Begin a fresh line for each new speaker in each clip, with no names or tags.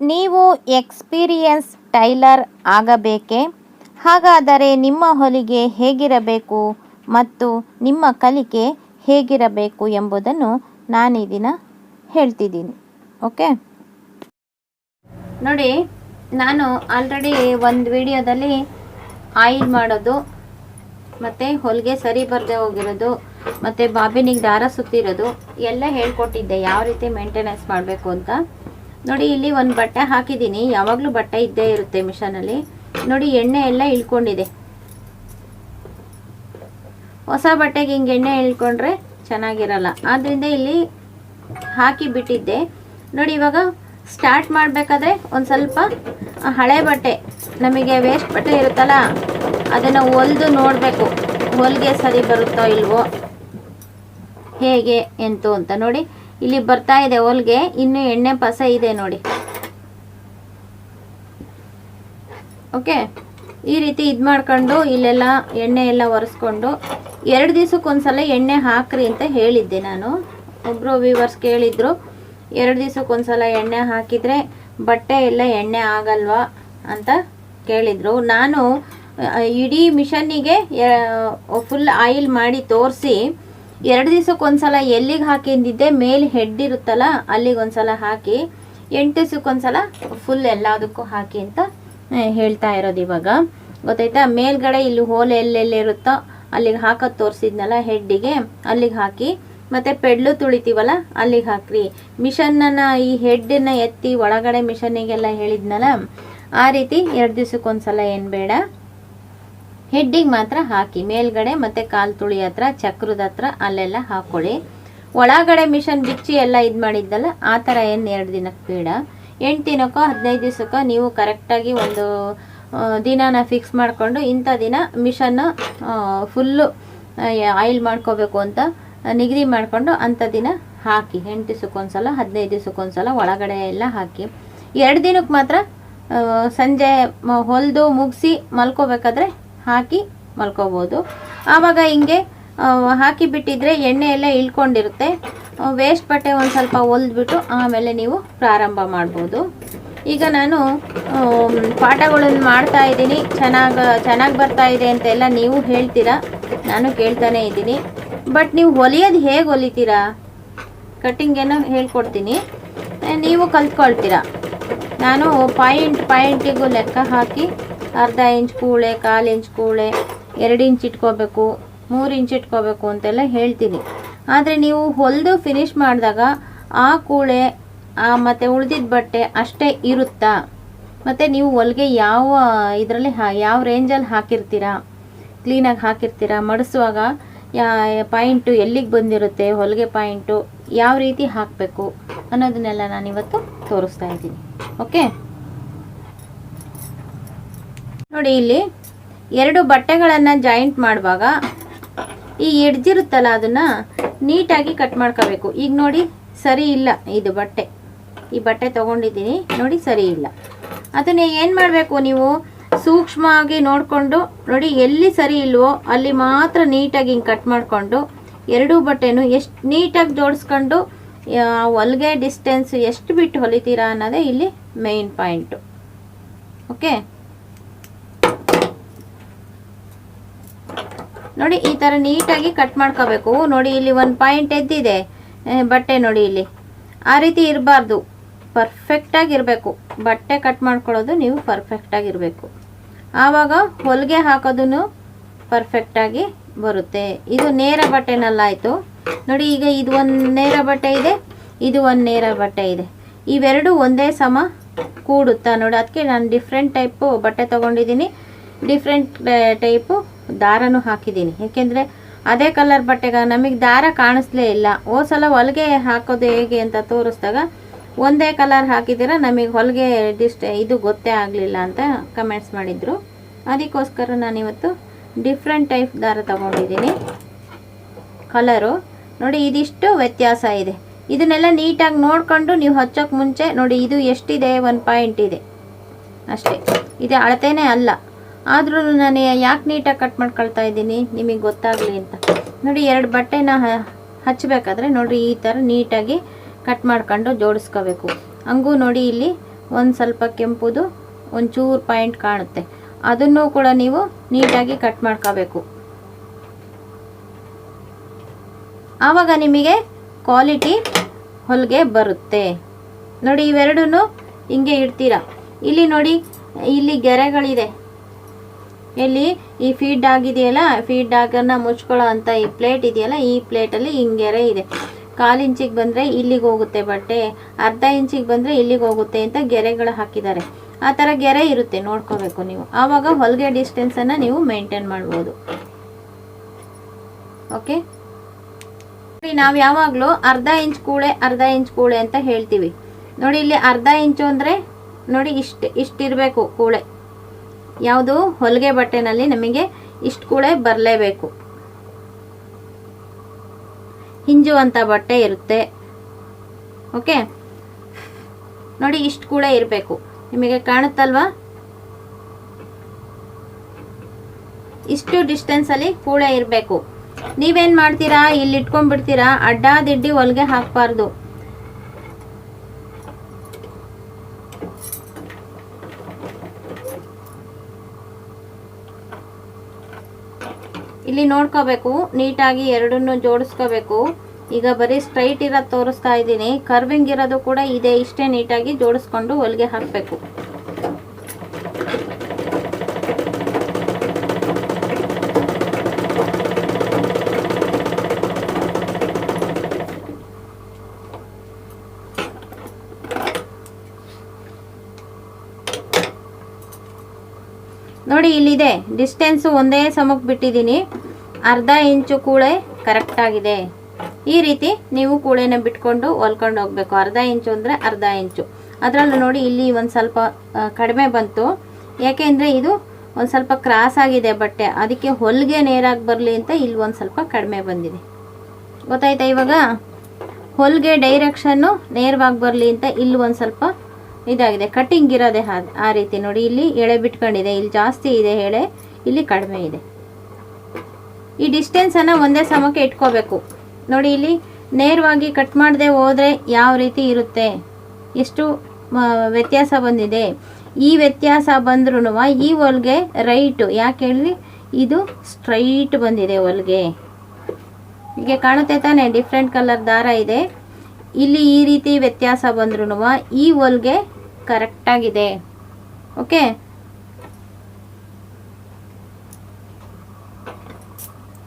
ನೀವು experience tailor ಆಗಬೇಕೆ? ಹಾಗಾದರೆ ನಿಮ್ಮ ಹೊಲಿಗೆ ಹೇಗಿರಬೇಕು ಮತ್ತು ನಿಮ್ಮ ಕಲಿಕೆ ಹೇಗಿರಬೇಕು ಎಂಬುದನ್ನು ನಾನು ಈ ದಿನ ಹೇಳ್ತಿದ್ದೀನಿ, ಓಕೆ? ನೋಡಿ, ನಾನು ಆಲ್ರೆಡಿ ಒಂದು ವಿಡಿಯೋದಲ್ಲಿ ಆಯಿಲ್ ಮಾಡೋದು, ಮತ್ತು ಹೊಲಿಗೆ ಸರಿ ಬರದೆ ಹೋಗಿರೋದು, ಮತ್ತು ಬಾಬಿನಿಗೆ ದಾರ ಸುತ್ತಿರೋದು, ಎಲ್ಲ ಹೇಳ್ಕೊಟ್ಟಿದ್ದೆ, ಯಾವ ರೀತಿ ಮೇಂಟೆನೆನ್ಸ್ ಮಾಡಬೇಕು ಅಂತ. ನೋಡಿ, ಇಲ್ಲಿ ಒಂದು ಬಟ್ಟೆ ಹಾಕಿದ್ದೀನಿ. ಯಾವಾಗಲೂ ಬಟ್ಟೆ ಇದ್ದೇ ಇರುತ್ತೆ ಮಿಷನಲ್ಲಿ. ನೋಡಿ, ಎಣ್ಣೆ ಎಲ್ಲ ಇಳ್ಕೊಂಡಿದೆ. ಹೊಸ ಬಟ್ಟೆಗೆ ಹಿಂಗೆ ಎಣ್ಣೆ ಇಳ್ಕೊಂಡ್ರೆ ಚೆನ್ನಾಗಿರಲ್ಲ. ಆದ್ದರಿಂದ ಇಲ್ಲಿ ಹಾಕಿ ಬಿಟ್ಟಿದ್ದೆ ನೋಡಿ, ಇವಾಗ ಸ್ಟಾರ್ಟ್ ಮಾಡಬೇಕಾದ್ರೆ ಒಂದು ಸ್ವಲ್ಪ ಹಳೆ ಬಟ್ಟೆ. ನಮಗೆ ವೇಸ್ಟ್ ಬಟ್ಟೆ ಇರುತ್ತಲ್ಲ, ಅದನ್ನು ಹೊಲ್ದು ನೋಡಬೇಕು. ಹೊಲಿಗೆ ಸರಿ ಬರುತ್ತೋ ಇಲ್ವೋ? ಹೇಗೆ, ಎಂತು ಅಂತ ನೋಡಿ. ಇಲ್ಲಿ ಬರ್ತಾ ಇದೆ ಹೋಲ್ಗೆ, ಇನ್ನು ಎಣ್ಣೆ ಪಸ ಇದೆ ನೋಡಿ. ಓಕೆ ಈ ರೀತಿ ಇದು ಮಾಡ್ಕೊಂಡು ಇಲ್ಲೆಲ್ಲ ಎಣ್ಣೆ ಎಲ್ಲ ಒರೆಸ್ಕೊಂಡು, ಎರಡು ದಿವಸಕ್ಕೊಂದ್ಸಲ ಎಣ್ಣೆ ಹಾಕ್ರಿ ಅಂತ ಹೇಳಿದ್ದೆ ನಾನು. ಒಬ್ಬರು ವ್ಯೂವರ್ಸ್ ಕೇಳಿದ್ರು, ಎರಡು ದಿವಸಕ್ಕೊಂದ್ಸಲ ಎಣ್ಣೆ ಹಾಕಿದರೆ ಬಟ್ಟೆ ಎಲ್ಲ ಎಣ್ಣೆ ಆಗಲ್ವಾ ಅಂತ ಕೇಳಿದರು. ನಾನು ಇಡೀ ಮಿಷನ್ನಿಗೆ ಫುಲ್ ಆಯಿಲ್ ಮಾಡಿ ತೋರಿಸಿ ಎರಡು ದಿವಸಕ್ಕೊಂದ್ಸಲ ಎಲ್ಲಿಗೆ ಹಾಕಿಂದಿದ್ದೆ ಮೇಲೆ ಹೆಡ್ ಇರುತ್ತಲ್ಲ, ಅಲ್ಲಿಗೆ ಒಂದ್ಸಲ ಹಾಕಿ, ಎಂಟು ದಿವಸಕ್ಕೊಂದ್ಸಲ ಫುಲ್ ಎಲ್ಲದಕ್ಕೂ ಹಾಕಿ ಅಂತ ಹೇಳ್ತಾ ಇರೋದು ಇವಾಗ. ಗೊತ್ತಾಯ್ತಾ? ಮೇಲ್ಗಡೆ ಇಲ್ಲಿ ಹೋಲ್ ಎಲ್ಲೆಲ್ಲಿರುತ್ತೋ, ಅಲ್ಲಿಗೆ ಹಾಕೋದು ತೋರಿಸಿದ್ನಲ್ಲ ಹೆಡ್ಡಿಗೆ ಅಲ್ಲಿಗೆ ಹಾಕಿ. ಮತ್ತೆ ಪೆಡ್ಲು ತುಳಿತೀವಲ್ಲ, ಅಲ್ಲಿಗೆ ಹಾಕ್ರಿ. ಮಿಷನ್ನ ಈ ಹೆಡ್ಡನ್ನು ಎತ್ತಿ ಒಳಗಡೆ ಮಿಷನ್ನಿಗೆಲ್ಲ ಹೇಳಿದ್ನಲ್ಲ, ಆ ರೀತಿ ಎರಡು ದಿವಸಕ್ಕೊಂದ್ಸಲ ಏನು ಬೇಡ. ಹೆಡ್ಡಿಗೆ ಮಾತ್ರ ಹಾಕಿ, ಮೇಲ್ಗಡೆ ಮತ್ತೆ ಕಾಲು ತುಳಿ ಹತ್ರ, ಚಕ್ರದ ಹತ್ರ ಅಲ್ಲೆಲ್ಲ ಹಾಕೊಳ್ಳಿ. ಒಳಗಡೆ ಮಿಷನ್ ಬಿಚ್ಚಿ ಎಲ್ಲ ಇದು ಮಾಡಿದ್ದಲ್ಲ, ಆ ಥರ ಏನು ಎರಡು ದಿನಕ್ಕೆ ಬೇಡ. ಎಂಟು ದಿನಕ್ಕೋ, ಹದಿನೈದು ದಿವಸಕ್ಕೋ ನೀವು ಕರೆಕ್ಟಾಗಿ ಒಂದು ದಿನನ ಫಿಕ್ಸ್ ಮಾಡಿಕೊಂಡು ಇಂಥ ದಿನ ಮಿಷನ್ನು ಫುಲ್ಲು ಆಯಿಲ್ ಮಾಡ್ಕೋಬೇಕು ಅಂತ ನಿಗದಿ ಮಾಡಿಕೊಂಡು ಅಂಥ ದಿನ ಹಾಕಿ. ಎಂಟು ದಿವಸಕ್ಕೊಂದ್ಸಲ, ಹದಿನೈದು ದಿವಸಕ್ಕೊಂದ್ಸಲ ಒಳಗಡೆ ಎಲ್ಲ ಹಾಕಿ. ಎರಡು ದಿನಕ್ಕೆ ಮಾತ್ರ ಸಂಜೆ ಹೊಲಿದು ಮುಗಿಸಿ ಮಲ್ಕೋಬೇಕಾದ್ರೆ ಹಾಕಿ ಮಲ್ಕೋಬೋದು. ಆವಾಗ ಹಿಂಗೆ ಹಾಕಿ ಬಿಟ್ಟಿದ್ರೆ ಎಣ್ಣೆ ಎಲ್ಲ ಇಳ್ಕೊಂಡಿರುತ್ತೆ. ವೇಸ್ಟ್ ಬಟ್ಟೆ ಒಂದು ಸ್ವಲ್ಪ ಹೊಲಿದ್ಬಿಟ್ಟು ಆಮೇಲೆ ನೀವು ಪ್ರಾರಂಭ ಮಾಡ್ಬೋದು. ಈಗ ನಾನು ಪಾಠಗಳನ್ನು ಮಾಡ್ತಾ ಇದ್ದೀನಿ. ಚೆನ್ನಾಗಿ ಚೆನ್ನಾಗಿ ಬರ್ತಾ ಇದೆ ಅಂತೆಲ್ಲ ನೀವು ಹೇಳ್ತೀರಾ? ನಾನು ಕೇಳ್ತಾನೆ ಇದ್ದೀನಿ. ಬಟ್ ನೀವು ಹೊಲಿಯೋದು ಹೇಗೆ ಹೊಲಿತೀರಾ? ಕಟ್ಟಿಂಗ್ ಏನೋ ಹೇಳ್ಕೊಡ್ತೀನಿ. ನೀವು ಕಲ್ತ್ಕೊಳ್ತೀರಾ. ನಾನು ಪಾಯಿಂಟ್ ಪಾಯಿಂಟಿಗೂ ಲೆಕ್ಕ ಹಾಕಿ ಅರ್ಧ ಇಂಚ್ ಕೂಳೆ, ಕಾಲು ಇಂಚ್ ಕೂಳೆ, ಎರಡು ಇಂಚ್ ಇಟ್ಕೋಬೇಕು, ಮೂರು ಇಂಚ್ ಇಟ್ಕೋಬೇಕು ಅಂತೆಲ್ಲ ಹೇಳ್ತೀನಿ. ಆದರೆ ನೀವು ಹೊಲಿದು ಫಿನಿಶ್ ಮಾಡಿದಾಗ ಆ ಕೂಳೆ ಮತ್ತು ಉಳಿದಿದ್ದ ಬಟ್ಟೆ ಅಷ್ಟೇ ಇರುತ್ತಾ? ಮತ್ತು ನೀವು ಹೊಲಿಗೆ ಯಾವ ಇದರಲ್ಲಿ ಹಾ, ಯಾವ ರೇಂಜಲ್ಲಿ ಹಾಕಿರ್ತೀರಾ? ಕ್ಲೀನಾಗಿ ಹಾಕಿರ್ತೀರಾ? ಮಡಿಸುವಾಗ ಯಾ, ಪಾಯಿಂಟು ಎಲ್ಲಿಗೆ ಬಂದಿರುತ್ತೆ? ಹೊಲಿಗೆ ಪಾಯಿಂಟು ಯಾವ ರೀತಿ ಹಾಕಬೇಕು ಅನ್ನೋದನ್ನೆಲ್ಲ ನಾನಿವತ್ತು ತೋರಿಸ್ತಾ ಇದ್ದೀನಿ. ಓಕೆ? ನೋಡಿ ಇಲ್ಲಿ, ಎರಡು ಬಟ್ಟೆಗಳನ್ನು ಜಾಯಿಂಟ್ ಮಾಡುವಾಗ ಈ ಎಡ್ಜಿರುತ್ತಲ್ಲ ಅದನ್ನು ನೀಟಾಗಿ ಕಟ್ ಮಾಡ್ಕೋಬೇಕು. ಈಗ ನೋಡಿ, ಸರಿ ಇಲ್ಲ ಇದು ಬಟ್ಟೆ. ಈ ಬಟ್ಟೆ ತೊಗೊಂಡಿದ್ದೀನಿ, ನೋಡಿ ಸರಿ ಇಲ್ಲ. ಅದನ್ನ ಏನು ಮಾಡಬೇಕು ನೀವು? ಸೂಕ್ಷ್ಮವಾಗಿ ನೋಡಿಕೊಂಡು, ನೋಡಿ ಎಲ್ಲಿ ಸರಿ ಇಲ್ವೋ ಅಲ್ಲಿ ಮಾತ್ರ ನೀಟಾಗಿ ಹಿಂಗೆ ಕಟ್ ಮಾಡಿಕೊಂಡು, ಎರಡೂ ಬಟ್ಟೆನೂ ಎಷ್ಟು ನೀಟಾಗಿ ಜೋಡಿಸ್ಕೊಂಡು ಹೊಲಿಗೆ ಡಿಸ್ಟೆನ್ಸ್ ಎಷ್ಟು ಬಿಟ್ಟು ಹೊಲಿತೀರಾ ಅನ್ನೋದೇ ಇಲ್ಲಿ ಮೇಯ್ನ್ ಪಾಯಿಂಟು ಓಕೆ ನೋಡಿ, ಈ ಥರ ನೀಟಾಗಿ ಕಟ್ ಮಾಡ್ಕೋಬೇಕು. ನೋಡಿ, ಇಲ್ಲಿ ಒಂದು ಪಾಯಿಂಟ್ ಎದ್ದಿದೆ. ಬಟ್ಟೆ ನೋಡಿ ಇಲ್ಲಿ. ಆ ರೀತಿ ಇರಬಾರ್ದು. ಪರ್ಫೆಕ್ಟಾಗಿರಬೇಕು ಬಟ್ಟೆ ಕಟ್ ಮಾಡ್ಕೊಳ್ಳೋದು ನೀವು ಪರ್ಫೆಕ್ಟಾಗಿರಬೇಕು ಆವಾಗ ಹೊಲಿಗೆ ಹಾಕೋದೂ ಪರ್ಫೆಕ್ಟಾಗಿ ಬರುತ್ತೆ. ಇದು ನೇರ ಬಟ್ಟೆನಲ್ಲಾಯಿತು. ನೋಡಿ, ಈಗ ಇದು ಒಂದು ನೇರ ಬಟ್ಟೆ ಇದೆ, ಇದು ಒಂದು ನೇರ ಬಟ್ಟೆ ಇದೆ. ಇವೆರಡು ಒಂದೇ ಸಮ ಕೂಡುತ್ತಾ ನೋಡಿ, ಅದಕ್ಕೆ ನಾನು ಡಿಫ್ರೆಂಟ್ ಟೈಪು ಬಟ್ಟೆ ತೊಗೊಂಡಿದ್ದೀನಿ. ಡಿಫ್ರೆಂಟ್ ಟೈಪು ದಾರನೂ ಹಾಕಿದ್ದೀನಿ. ಏಕೆಂದರೆ ಅದೇ ಕಲರ್ ಬಟ್ಟೆಗ ನಮಗೆ ದಾರ ಕಾಣಿಸ್ಲೇ ಇಲ್ಲ. ಓ ಸಲ ಹೊಲಿಗೆ ಹಾಕೋದು ಹೇಗೆ ಅಂತ ತೋರಿಸ್ದಾಗ ಒಂದೇ ಕಲರ್ ಹಾಕಿದ್ದೀರ, ನಮಗೆ ಹೊಲಿಗೆ ಡಿಸ್ಟ್ ಇದು ಗೊತ್ತೇ ಆಗಲಿಲ್ಲ ಅಂತ ಕಮೆಂಟ್ಸ್ ಮಾಡಿದರು. ಅದಕ್ಕೋಸ್ಕರ ನಾನಿವತ್ತು ಡಿಫ್ರೆಂಟ್ ಟೈಪ್ ದಾರ ತಗೊಂಡಿದ್ದೀನಿ. ಕಲರು ನೋಡಿ, ಇದಿಷ್ಟು ವ್ಯತ್ಯಾಸ ಇದೆ. ಇದನ್ನೆಲ್ಲ ನೀಟಾಗಿ ನೋಡಿಕೊಂಡು ನೀವು ಹಚ್ಚೋಕ್ಕೆ ಮುಂಚೆ ನೋಡಿ, ಇದು ಎಷ್ಟಿದೆ? ಒಂದು ಪಾಯಿಂಟ್ ಇದೆ. ಅಷ್ಟೇ. ಇದು ಅಳತೆನೇ ಅಲ್ಲ. ಆದ್ರೂ ನಾನು ಯಾಕೆ ನೀಟಾಗಿ ಕಟ್ ಮಾಡ್ಕೊಳ್ತಾ ಇದ್ದೀನಿ? ನಿಮಗೆ ಗೊತ್ತಾಗಲಿ ಅಂತ. ನೋಡಿ, ಎರಡು ಬಟ್ಟೆನ ಹಚ್ಚಬೇಕಾದ್ರೆ ನೋಡಿ ಈ ಥರ ನೀಟಾಗಿ ಕಟ್ ಮಾಡ್ಕೊಂಡು ಜೋಡಿಸ್ಕೋಬೇಕು. ಹಂಗೂ ನೋಡಿ, ಇಲ್ಲಿ ಒಂದು ಸ್ವಲ್ಪ ಕೆಂಪುದು ಒಂಚೂರು ಪಾಯಿಂಟ್ ಕಾಣುತ್ತೆ. ಅದನ್ನು ಕೂಡ ನೀವು ನೀಟಾಗಿ ಕಟ್ ಮಾಡ್ಕೋಬೇಕು. ಆವಾಗ ನಿಮಗೆ ಕ್ವಾಲಿಟಿ ಹೊಲಿಗೆ ಬರುತ್ತೆ. ನೋಡಿ ಇವೆರಡೂ ಹಿಂಗೆ ಇಡ್ತೀರಾ? ಇಲ್ಲಿ ನೋಡಿ, ಇಲ್ಲಿ ಗೆರೆಗಳಿದೆ. ಎಲ್ಲಿ? ಈ ಫೀಡ್ ಆಗಿದೆಯಲ್ಲ ಫೀಡ್ ಆಗನ್ನ ಮುಚ್ಕೊಳ್ಳೋ ಅಂತ ಈ ಪ್ಲೇಟ್ ಇದೆಯಲ್ಲ, ಈ ಪ್ಲೇಟಲ್ಲಿ ಹಿಂಗೆರೆ ಇದೆ. ಕಾಲು ಇಂಚಿಗೆ ಬಂದರೆ ಇಲ್ಲಿಗೆ ಹೋಗುತ್ತೆ ಬಟ್ಟೆ, ಅರ್ಧ ಇಂಚಿಗೆ ಬಂದರೆ ಇಲ್ಲಿಗೆ ಹೋಗುತ್ತೆ ಅಂತ ಗೆರೆಗಳು ಹಾಕಿದ್ದಾರೆ. ಆ ಥರ ಗೆರೆ ಇರುತ್ತೆ, ನೋಡ್ಕೋಬೇಕು ನೀವು. ಆವಾಗ ಹೊಲಿಗೆ ಡಿಸ್ಟೆನ್ಸನ್ನು ನೀವು ಮೇಂಟೈನ್ ಮಾಡ್ಬೋದು. ಓಕೆ ನಾವು ಯಾವಾಗಲೂ ಅರ್ಧ ಇಂಚ್ ಕೂಳೆ, ಅರ್ಧ ಇಂಚ್ ಕೂಳೆ ಅಂತ ಹೇಳ್ತೀವಿ. ನೋಡಿ, ಇಲ್ಲಿ ಅರ್ಧ ಇಂಚು ಅಂದರೆ, ನೋಡಿ, ಇಷ್ಟು ಇಷ್ಟಿರಬೇಕು ಕೂಳೆ. ಯಾವುದು? ಹೊಲಿಗೆ ಬಟ್ಟೆನಲ್ಲಿ ನಮಗೆ ಇಷ್ಟು ಕೂಡ ಬರಲೇಬೇಕು. ಹಿಂಜುವಂಥ ಬಟ್ಟೆ ಇರುತ್ತೆ. ಓಕೆ? ನೋಡಿ, ಇಷ್ಟು ಕೂಡ ಇರಬೇಕು. ನಿಮಗೆ ಕಾಣುತ್ತಲ್ವಾ? ಇಷ್ಟು ಡಿಸ್ಟೆನ್ಸಲ್ಲಿ ಕೂಳೆ ಇರಬೇಕು. ನೀವೇನು ಮಾಡ್ತೀರಾ? ಇಲ್ಲಿ ಇಟ್ಕೊಂಡ್ಬಿಡ್ತೀರಾ ಅಡ್ಡ ದಿಡ್ಡಿ ಹೊಲಿಗೆ ಹಾಕಬಾರ್ದು. ಇಲ್ಲಿ ನೋಡ್ಕೋಬೇಕು, ನೀಟಾಗಿ ಎರಡನ್ನು ಜೋಡಿಸ್ಕೋಬೇಕು. ಈಗ ಬರೀ ಸ್ಟ್ರೈಟ್ ಇರೋದು ತೋರಿಸ್ತಾ ಇದ್ದೀನಿ. ಕರ್ವಿಂಗ್ ಇರೋದು ಕೂಡ ಇದೆ, ಇಷ್ಟೇ ನೀಟಾಗಿ ಜೋಡಿಸ್ಕೊಂಡು ಹೊಲಿಗೆ ಹಾಕಬೇಕು. ನೋಡಿ ಇಲ್ಲಿದೆ. ಡಿಸ್ಟೆನ್ಸು ಒಂದೇ ಸಮಕ್ಕೆ ಬಿಟ್ಟಿದ್ದೀನಿ. ಅರ್ಧ ಇಂಚು ಕೂಳೆ ಕರೆಕ್ಟಾಗಿದೆ ಈ ರೀತಿ ನೀವು ಕೂಳೆನ ಬಿಟ್ಕೊಂಡು ಹೊಲ್ಕೊಂಡು ಹೋಗ್ಬೇಕು. ಅರ್ಧ ಇಂಚು ಅಂದರೆ ಅರ್ಧ ಇಂಚು ಅದರಲ್ಲೂ ನೋಡಿ ಇಲ್ಲಿ ಒಂದು ಸ್ವಲ್ಪ ಕಡಿಮೆ ಬಂತು. ಯಾಕೆಂದರೆ ಇದು ಒಂದು ಸ್ವಲ್ಪ ಕ್ರಾಸ್ ಆಗಿದೆ ಬಟ್ಟೆ. ಅದಕ್ಕೆ ಹೊಲಿಗೆ ನೇರಾಗಿ ಬರಲಿ ಅಂತ ಇಲ್ಲಿ ಒಂದು ಸ್ವಲ್ಪ ಕಡಿಮೆ ಬಂದಿದೆ. ಗೊತ್ತಾಯ್ತಾ ಇವಾಗ? ಹೊಲಿಗೆ ಡೈರೆಕ್ಷನ್ನು ನೇರವಾಗಿ ಬರಲಿ ಅಂತ ಇಲ್ಲಿ ಒಂದು ಸ್ವಲ್ಪ ಇದಾಗಿದೆ. ಕಟ್ಟಿಂಗ್ ಇರೋದೆ ಆ- ರೀತಿ ನೋಡಿ. ಇಲ್ಲಿ ಎಳೆ ಬಿಟ್ಕೊಂಡಿದೆ. ಇಲ್ಲಿ ಜಾಸ್ತಿ ಇದೆ ಎಳೆ, ಇಲ್ಲಿ ಕಡಿಮೆ ಇದೆ. ಈ ಡಿಸ್ಟೆನ್ಸನ್ನು ಒಂದೇ ಸಮಕ್ಕೆ ಇಟ್ಕೋಬೇಕು. ನೋಡಿ, ಇಲ್ಲಿ ನೇರವಾಗಿ ಕಟ್ ಮಾಡದೆ ಹೋದರೆ ಯಾವ ರೀತಿ ಇರುತ್ತೆ? ಎಷ್ಟು ವ್ಯತ್ಯಾಸ ಬಂದಿದೆ? ಈ ವ್ಯತ್ಯಾಸ ಬಂದ್ರೂ ಈ ಹೊಲ್ಗೆ ರೈಟು ಯಾಕೆ ಹೇಳಿ ಇದು ಸ್ಟ್ರೈಟ್ ಬಂದಿದೆ ಹೊಲ್ಗೆ. ಹೀಗೆ ಕಾಣುತ್ತೆ ತಾನೇ? ಡಿಫ್ರೆಂಟ್ ಕಲರ್ ದಾರ ಇದೆ. ಇಲ್ಲಿ ಈ ರೀತಿ ವ್ಯತ್ಯಾಸ ಬಂದ್ರೂ ಈ ಹೊಲ್ಗೆ ಕರೆಕ್ಟಾಗಿದೆ. ಓಕೆ?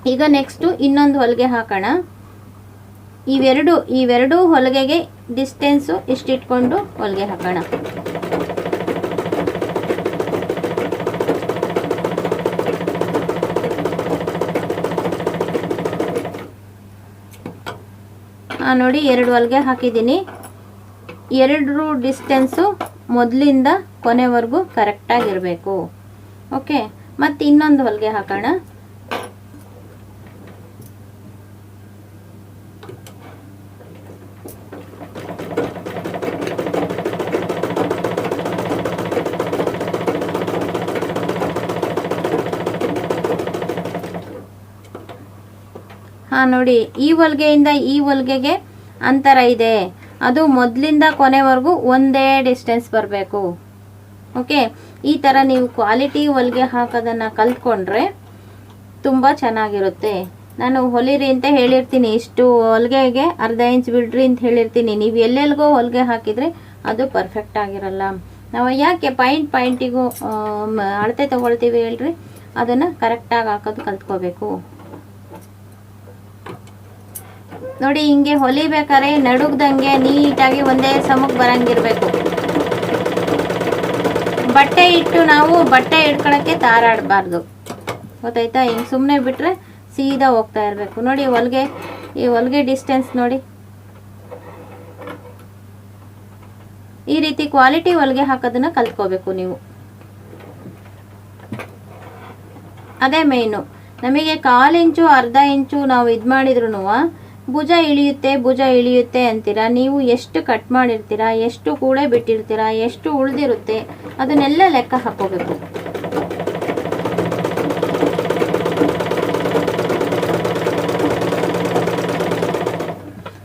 ಈಗ ನೆಕ್ಸ್ಟು ಇನ್ನೊಂದು ಹೊಲಿಗೆ ಹಾಕೋಣ. ಇವೆರಡು ಇವೆರಡು ಹೊಲಿಗೆಗೆ ಡಿಸ್ಟೆನ್ಸು ಇಷ್ಟಿಟ್ಕೊಂಡು ಹೊಲಿಗೆ ಹಾಕೋಣ. ನೋಡಿ ಎರಡು ಹೊಲಿಗೆ ಹಾಕಿದ್ದೀನಿ. ಎರಡು ಡಿಸ್ಟೆನ್ಸು ಮೊದಲಿಂದ ಕೊನೆವರೆಗೂ ಕರೆಕ್ಟಾಗಿರಬೇಕು ಓಕೆ ಮತ್ತು ಇನ್ನೊಂದು ಹೊಲಿಗೆ ಹಾಕೋಣ. ಹಾಂ ನೋಡಿ, ಈ ಹೊಲಿಗೆಯಿಂದ ಈ ಹೊಲಿಗೆಗೆ ಅಂತರ ಇದೆ. ಅದು ಮೊದಲಿಂದ ಕೊನೆವರೆಗೂ ಒಂದೇ ಡಿಸ್ಟೆನ್ಸ್ ಬರಬೇಕು. ಓಕೆ ಈ ಥರ ನೀವು ಕ್ವಾಲಿಟಿ ಹೊಲಿಗೆ ಹಾಕೋದನ್ನು ಕಲ್ತ್ಕೊಂಡ್ರೆ ತುಂಬ ಚೆನ್ನಾಗಿರುತ್ತೆ. ನಾನು ಹೊಲಿರಿ ಅಂತ ಹೇಳಿರ್ತೀನಿ. ಇಷ್ಟು ಹೊಲಿಗೆಗೆ ಅರ್ಧ ಇಂಚ್ ಬಿಡ್ರಿ ಅಂತ ಹೇಳಿರ್ತೀನಿ. ನೀವು ಎಲ್ಲೆಲ್ಲಿಗೋ ಹೊಲಿಗೆ ಹಾಕಿದರೆ ಅದು ಪರ್ಫೆಕ್ಟ್ ಆಗಿರಲ್ಲ. ನಾವು ಯಾಕೆ ಪಾಯಿಂಟ್ ಪಾಯಿಂಟಿಗೂ ಅಳತೆ ತೊಗೊಳ್ತೀವಿ ಹೇಳ್ರಿ? ಅದನ್ನು ಕರೆಕ್ಟಾಗಿ ಹಾಕೋದು ಕಲ್ತ್ಕೋಬೇಕು. ನೋಡಿ, ಹಿಂಗೆ ಹೊಲಿಬೇಕಾದ್ರೆ ನಡುಗ್ದಂಗೆ ನೀಟಾಗಿ ಒಂದೇ ಸಮಕ್ಕೆ ಬರಂಗಿರ್ಬೇಕು. ಬಟ್ಟೆ ಇಟ್ಟು ನಾವು ಬಟ್ಟೆ ಇಟ್ಕೊಳಕ್ಕೆ ತಾರಾಡಬಾರ್ದು. ಗೊತ್ತಾಯ್ತಾ? ಹಿಂಗೆ ಸುಮ್ಮನೆ ಬಿಟ್ಟರೆ ಸೀದಾ ಹೋಗ್ತಾ ಇರಬೇಕು. ನೋಡಿ, ಹೊಲಿಗೆ, ಈ ಹೊಲಿಗೆ ಡಿಸ್ಟೆನ್ಸ್ ನೋಡಿ. ಈ ರೀತಿ ಕ್ವಾಲಿಟಿ ಹೊಲಿಗೆ ಹಾಕೋದನ್ನ ಕಲ್ತ್ಕೋಬೇಕು ನೀವು. ಅದೇ ಮೇಯ್ನು ನಮಗೆ ಕಾಲು ಇಂಚು, ಅರ್ಧ ಇಂಚು ನಾವು ಇದು ಮಾಡಿದ್ರು ಭುಜ ಇಳಿಯುತ್ತೆ ಭುಜ ಇಳಿಯುತ್ತೆ ಅಂತೀರಾ? ನೀವು ಎಷ್ಟು ಕಟ್ ಮಾಡಿರ್ತೀರಾ? ಎಷ್ಟು ಕೂಳೆ ಬಿಟ್ಟಿರ್ತೀರಾ? ಎಷ್ಟು ಉಳಿದಿರುತ್ತೆ? ಅದನ್ನೆಲ್ಲ ಲೆಕ್ಕ ಹಾಕೋಬೇಕು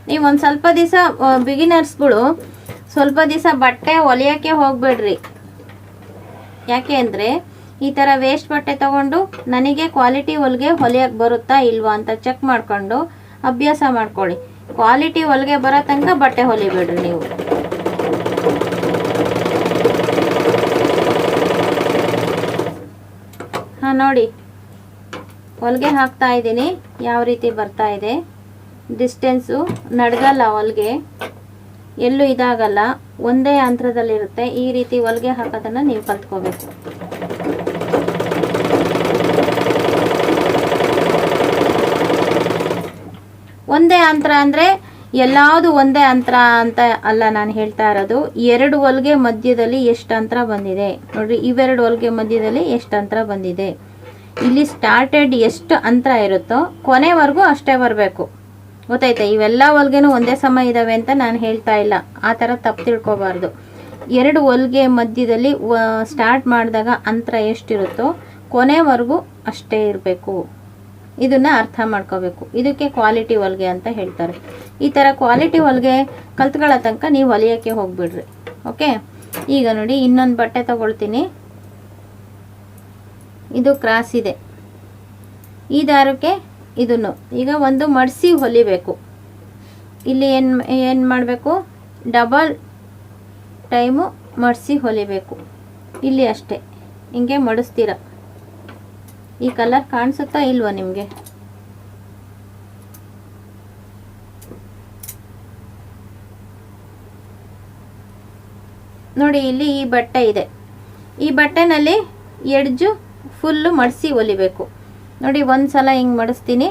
ನೀವು ಒಂದು ಸ್ವಲ್ಪ ದಿವಸ ಬಿಗಿನರ್ಸ್ಗಳು ಸ್ವಲ್ಪ ದಿವಸ ಬಟ್ಟೆ ಹೊಲಿಯೋಕ್ಕೆ ಹೋಗಬೇಡ್ರಿ. ಯಾಕೆ ಅಂದರೆ ಈ ಥರ ವೇಸ್ಟ್ ಬಟ್ಟೆ ತಗೊಂಡು ನನಗೆ ಕ್ವಾಲಿಟಿ ಹೊಲಿಗೆ ಹೊಲಿಯೋಕ್ಕೆ ಬರುತ್ತಾ ಇಲ್ವಾ ಅಂತ ಚೆಕ್ ಮಾಡಿಕೊಂಡು ಅಭ್ಯಾಸ ಮಾಡ್ಕೊಳ್ಳಿ. ಕ್ವಾಲಿಟಿ ಹೊಲಿಗೆ ಬರೋ ತನಕ ಬಟ್ಟೆ ಹೊಲಿಬೇಡ್ರಿ ನೀವು. ಹಾಂ, ನೋಡಿ. ಹೊಲಿಗೆ ಹಾಕ್ತಾ ಇದ್ದೀನಿ. ಯಾವ ರೀತಿ ಬರ್ತಾ ಇದೆ? ಡಿಸ್ಟೆನ್ಸು ನಡ್ಗಲ್ಲ ಹೊಲಿಗೆ. ಎಲ್ಲೂ ಇದಾಗಲ್ಲ. ಒಂದೇ ಅಂತರದಲ್ಲಿರುತ್ತೆ ಈ ರೀತಿ ಹೊಲಿಗೆ ಹಾಕೋದನ್ನು ನೀವು ಕಲ್ತ್ಕೋಬೇಕು. ಒಂದೇ ಅಂತರ ಅಂದರೆ ಎಲ್ಲಾವುದು ಒಂದೇ ಅಂತರ ಅಂತ ಅಲ್ಲ ನಾನು ಹೇಳ್ತಾ ಇರೋದು. ಎರಡು ಹೊಲ್ಗೆ ಮಧ್ಯದಲ್ಲಿ ಎಷ್ಟು ಅಂತರ ಬಂದಿದೆ? ನೋಡ್ರಿ, ಇವೆರಡು ಹೊಲ್ಗೆ ಮಧ್ಯದಲ್ಲಿ ಎಷ್ಟು ಅಂತರ ಬಂದಿದೆ? ಇಲ್ಲಿ ಸ್ಟಾರ್ಟೆಡ್ ಎಷ್ಟು ಅಂತರ ಇರುತ್ತೋ, ಕೊನೆವರೆಗೂ ಅಷ್ಟೇ ಬರಬೇಕು. ಗೊತ್ತಾಯ್ತಾ? ಇವೆಲ್ಲ ಹೊಲ್ಗೆನೂ ಒಂದೇ ಸಮ ಇದ್ದಾವೆ ಅಂತ ನಾನು ಹೇಳ್ತಾ ಇಲ್ಲ. ಆ ಥರ ತಪ್ಪು ತಿಳ್ಕೊಬಾರ್ದು. ಎರಡು ಹೊಲ್ಗೆ ಮಧ್ಯದಲ್ಲಿ ಸ್ಟಾರ್ಟ್ ಮಾಡಿದಾಗ ಅಂತರ ಎಷ್ಟಿರುತ್ತೋ, ಕೊನೆವರೆಗೂ ಅಷ್ಟೇ ಇರಬೇಕು. ಇದನ್ನು ಅರ್ಥ ಮಾಡ್ಕೋಬೇಕು. ಇದಕ್ಕೆ ಕ್ವಾಲಿಟಿ ಹೊಲಿಗೆ ಅಂತ ಹೇಳ್ತಾರೆ. ಈ ಥರ ಕ್ವಾಲಿಟಿ ಹೊಲಿಗೆ ಕಲ್ತ್ಕೊಳ್ಳೋ ತನಕ ನೀವು ಹೊಲಿಯೋಕ್ಕೆ ಹೋಗ್ಬಿಡ್ರಿ. ಓಕೆ ಈಗ ನೋಡಿ ಇನ್ನೊಂದು ಬಟ್ಟೆ ತಗೊಳ್ತೀನಿ. ಇದು ಕ್ರಾಸ್ ಇದೆ. ಈ ದಾರಕ್ಕೆ ಇದನ್ನು. ಈಗ ಒಂದು ಮಡಿಸಿ ಹೊಲಿಬೇಕು. ಇಲ್ಲಿ ಏನು ಏನು ಮಾಡಬೇಕು? ಡಬಲ್ ಟೈಮು ಮಡಿಸಿ ಹೊಲಿಬೇಕು. ಇಲ್ಲಿ ಅಷ್ಟೇ. ಹಿಂಗೆ ಮಡಿಸ್ತೀರ. ಈ ಕಲರ್ ಕಾಣಿಸುತ್ತಾ ಇಲ್ವಾ ನಿಮಗೆ? ನೋಡಿ, ಇಲ್ಲಿ ಈ ಬಟ್ಟೆ ಇದೆ. ಈ ಬಟ್ಟೆನಲ್ಲಿ ಎಡ್ಜು ಫುಲ್ಲು ಮಡಿಸಿ ಹೊಲಿಬೇಕು. ನೋಡಿ, ಒಂದು ಸಲ ಹಿಂಗೆ ಮಡಿಸ್ತೀನಿ,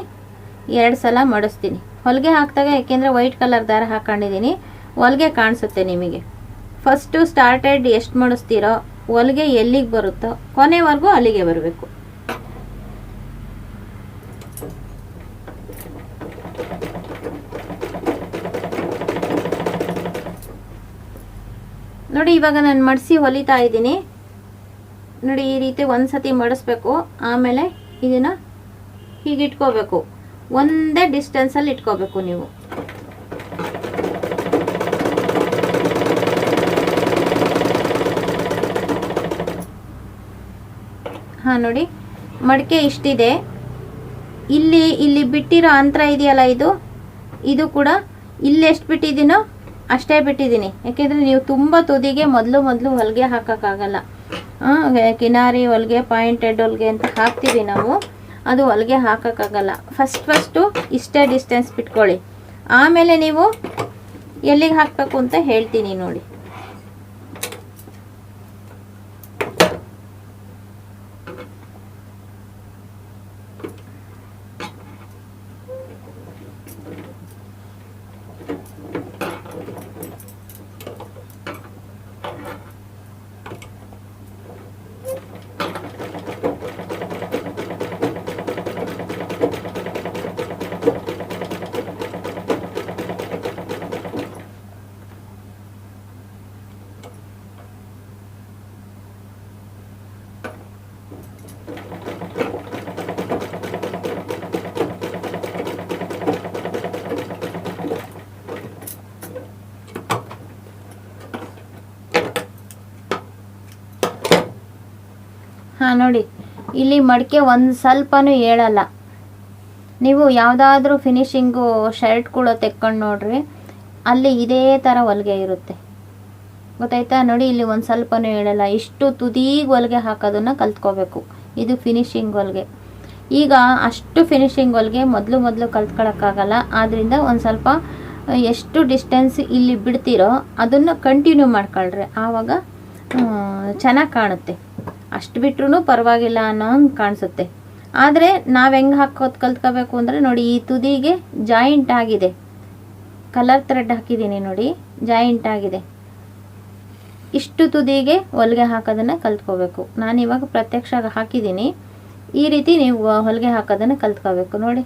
ಎರಡು ಸಲ ಮಡಿಸ್ತೀನಿ. ಹೊಲಿಗೆ ಹಾಕಿದಾಗ, ಯಾಕೆಂದರೆ ವೈಟ್ ಕಲರ್ ದಾರ ಹಾಕೊಂಡಿದ್ದೀನಿ ಹೊಲಿಗೆ ಕಾಣಿಸುತ್ತೆ ನಿಮಗೆ. ಫಸ್ಟು ಸ್ಟಾರ್ಟೆಡ್ ಎಷ್ಟು ಮಡಿಸ್ತೀರೋ, ಹೊಲಿಗೆ ಎಲ್ಲಿಗೆ ಬರುತ್ತೋ, ಕೊನೆವರೆಗೂ ಅಲ್ಲಿಗೆ ಬರಬೇಕು. ನೋಡಿ, ಇವಾಗ ನಾನು ಮಡಿಸಿ ಹೊಲಿತಾ ಇದ್ದೀನಿ. ನೋಡಿ, ಈ ರೀತಿ ಒಂದು ಸತಿ ಮಡಿಸ್ಬೇಕು. ಆಮೇಲೆ ಇದನ್ನು ಹೀಗೆ ಇಟ್ಕೋಬೇಕು. ಒಂದೇ ಡಿಸ್ಟೆನ್ಸಲ್ಲಿ ಇಟ್ಕೋಬೇಕು ನೀವು. ಹಾಂ, ನೋಡಿ, ಮಡಿಕೆ ಇಷ್ಟಿದೆ. ಇಲ್ಲಿ ಇಲ್ಲಿ ಬಿಟ್ಟಿರೋ ಅಂತರ ಇದೆಯಲ್ಲ ಇದು? ಇದು ಕೂಡ ಇಲ್ಲಿ ಎಷ್ಟು ಬಿಟ್ಟಿದ್ದೀನೋ ಅಷ್ಟೇ ಬಿಟ್ಟಿದ್ದೀನಿ. ಯಾಕೆಂದರೆ ನೀವು ತುಂಬ ತುದಿಗೆ ಮೊದಲು ಮೊದಲು ಹೊಲಿಗೆ ಹಾಕೋಕ್ಕಾಗಲ್ಲ. ಕಿನಾರಿ ಹೊಲಿಗೆ ಪಾಯಿಂಟೆಡ್ ಹೊಲಿಗೆ ಅಂತ ಹಾಕ್ತೀವಿ ನಾವು. ಅದು ಹೊಲಿಗೆ ಹಾಕೋಕ್ಕಾಗಲ್ಲ. ಫಸ್ಟ್ ಫಸ್ಟು ಇಷ್ಟೇ ಡಿಸ್ಟೆನ್ಸ್ ಬಿಟ್ಕೊಳ್ಳಿ. ಆಮೇಲೆ ನೀವು ಎಲ್ಲಿಗೆ ಹಾಕಬೇಕು ಅಂತ ಹೇಳ್ತೀನಿ ನೋಡಿ. ನೋಡಿ, ಇಲ್ಲಿ ಮಡಿಕೆ ಒಂದು ಸ್ವಲ್ಪನೂ ಹೇಳಲ್ಲ ನೀವು ಯಾವುದಾದ್ರೂ ಫಿನಿಶಿಂಗು ಶರ್ಟ್ಗಳು ತೆಕ್ಕೊಂಡು ನೋಡ್ರಿ, ಅಲ್ಲಿ ಇದೇ ಥರ ಹೊಲಿಗೆ ಇರುತ್ತೆ. ಗೊತ್ತಾಯ್ತಾ? ನೋಡಿ, ಇಲ್ಲಿ ಒಂದು ಸ್ವಲ್ಪನೂ ಹೇಳಲ್ಲ ಇಷ್ಟು ತುದೀಗ ಹೊಲಿಗೆ ಹಾಕೋದನ್ನು ಕಲ್ತ್ಕೋಬೇಕು. ಇದು ಫಿನಿಶಿಂಗ್ ಹೊಲಿಗೆ. ಈಗ ಅಷ್ಟು ಫಿನಿಶಿಂಗ್ ಹೊಲಿಗೆ ಮೊದಲು ಮೊದಲು ಕಲ್ತ್ಕೊಳ್ಳೋಕ್ಕಾಗಲ್ಲ ಆದ್ದರಿಂದ ಒಂದು ಸ್ವಲ್ಪ, ಎಷ್ಟು ಡಿಸ್ಟೆನ್ಸ್ ಇಲ್ಲಿ ಬಿಡ್ತಿರೋ ಅದನ್ನು ಕಂಟಿನ್ಯೂ ಮಾಡ್ಕೊಳ್ರಿ. ಆವಾಗ ಚೆನ್ನಾಗಿ ಕಾಣುತ್ತೆ. ಅಷ್ಟು ಬಿಟ್ರೂ ಪರವಾಗಿಲ್ಲ ಅನ್ನೋ ಹಂಗೆ ಕಾಣಿಸುತ್ತೆ. ಆದರೆ ನಾವು ಹೆಂಗೆ ಹಾಕೋದು ಕಲ್ತ್ಕೋಬೇಕು ಅಂದರೆ ನೋಡಿ ಈ ತುದಿಗೆ ಜಾಯಿಂಟ್ ಆಗಿದೆ. ಕಲರ್ ಥ್ರೆಡ್ ಹಾಕಿದ್ದೀನಿ ನೋಡಿ, ಜಾಯಿಂಟ್ ಆಗಿದೆ. ಇಷ್ಟು ತುದಿಗೆ ಹೊಲಿಗೆ ಹಾಕೋದನ್ನು ಕಲ್ತ್ಕೋಬೇಕು. ನಾನು ಇವಾಗ ಪ್ರತ್ಯಕ್ಷ ಹಾಕಿದ್ದೀನಿ ಈ ರೀತಿ ನೀವು ಹೊಲಿಗೆ ಹಾಕೋದನ್ನು ಕಲ್ತ್ಕೋಬೇಕು ನೋಡಿ.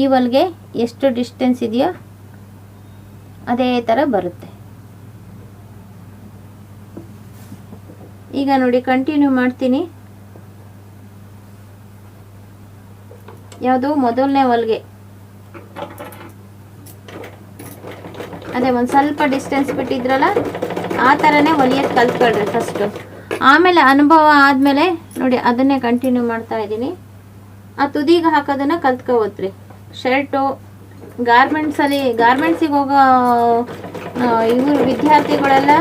ಈ ಹೊಲಿಗೆ ಎಷ್ಟು ಡಿಸ್ಟೆನ್ಸ್ ಇದೆಯೋ ಅದೇ ಥರ ಬರುತ್ತೆ. ಈಗ ನೋಡಿ ಕಂಟಿನ್ಯೂ ಮಾಡ್ತೀನಿ. ಯಾವುದು? ಮೊದಲನೇ ಹೊಲ್ಗೆ. ಅದೇ ಒಂದು ಸ್ವಲ್ಪ ಡಿಸ್ಟೆನ್ಸ್ ಬಿಟ್ಟಿದ್ರಲ್ಲ, ಆ ಥರನೇ ಹೊಲಿಯೋದು ಕಲ್ತ್ಕೊಳ್ರಿ ಫಸ್ಟು ಆಮೇಲೆ ಅನುಭವ ಆದಮೇಲೆ ನೋಡಿ, ಅದನ್ನೇ ಕಂಟಿನ್ಯೂ ಮಾಡ್ತಾ ಇದ್ದೀನಿ. ಆ ತುದಿಗೆ ಹಾಕೋದನ್ನ ಕಲ್ತ್ಕೋಬೋದ್ರಿ. ಶರ್ಟು ಗಾರ್ಮೆಂಟ್ಸಲ್ಲಿ ಗಾರ್ಮೆಂಟ್ಸಿಗೆ ಹೋಗೋ ಇವರು ವಿದ್ಯಾರ್ಥಿಗಳೆಲ್ಲ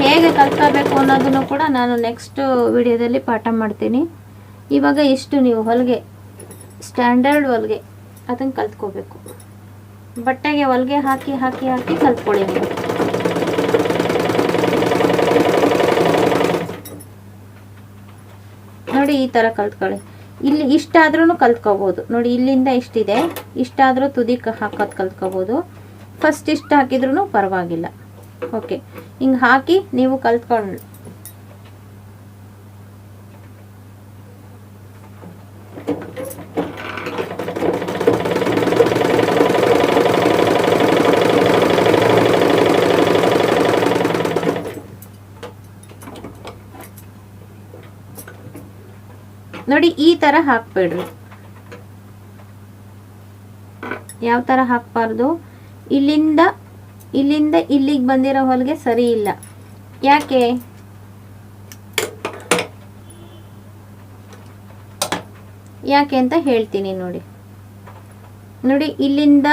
ಹೇಗೆ ಕಲ್ತ್ಕೋಬೇಕು ಅನ್ನೋದನ್ನು ಕೂಡ ನಾನು ನೆಕ್ಸ್ಟ್ ವಿಡಿಯೋದಲ್ಲಿ ಪಾಠ ಮಾಡ್ತೀನಿ. ಇವಾಗ ಇಷ್ಟು ನೀವು ಹೊಲಿಗೆ ಸ್ಟ್ಯಾಂಡರ್ಡ್ ಹೊಲಿಗೆ ಅದನ್ನು ಕಲ್ತ್ಕೋಬೇಕು. ಬಟ್ಟೆಗೆ ಹೊಲಿಗೆ ಹಾಕಿ ಹಾಕಿ ಹಾಕಿ ಕಲ್ತ್ಕೊಳ್ಳಿ ನೋಡಿ ಈ ಥರ ಕಲ್ತ್ಕೊಳ್ಳಿ. ಇಲ್ಲಿ ಇಷ್ಟಾದ್ರೂ ಕಲ್ತ್ಕೋಬೋದು. ನೋಡಿ ಇಲ್ಲಿಂದ ಇಷ್ಟಿದೆ. ಇಷ್ಟಾದರೂ ತುದಿ ಹಾಕೋದು ಕಲ್ತ್ಕೋಬೋದು. ಫಸ್ಟ್ ಇಷ್ಟು ಹಾಕಿದ್ರೂ ಪರವಾಗಿಲ್ಲ. ಓಕೆ ಹಿಂಗೆ ಹಾಕಿ ನೀವು ಕಲ್ತ್ಕೊಂಡು ನೋಡಿ ಈ ತರ ಹಾಕ್ಬೇಡ್ರಿ. ಯಾವ ತರ ಹಾಕ್ಬಾರ್ದು? ಇಲ್ಲಿಂದ ಇಲ್ಲಿಂದ ಇಲ್ಲಿಗೆ ಬಂದಿರೋ ಹೊಲಿಗೆ ಸರಿ ಇಲ್ಲ. ಯಾಕೆ? ಯಾಕೆ ಅಂತ ಹೇಳ್ತೀನಿ ನೋಡಿ. ನೋಡಿ, ಇಲ್ಲಿಂದ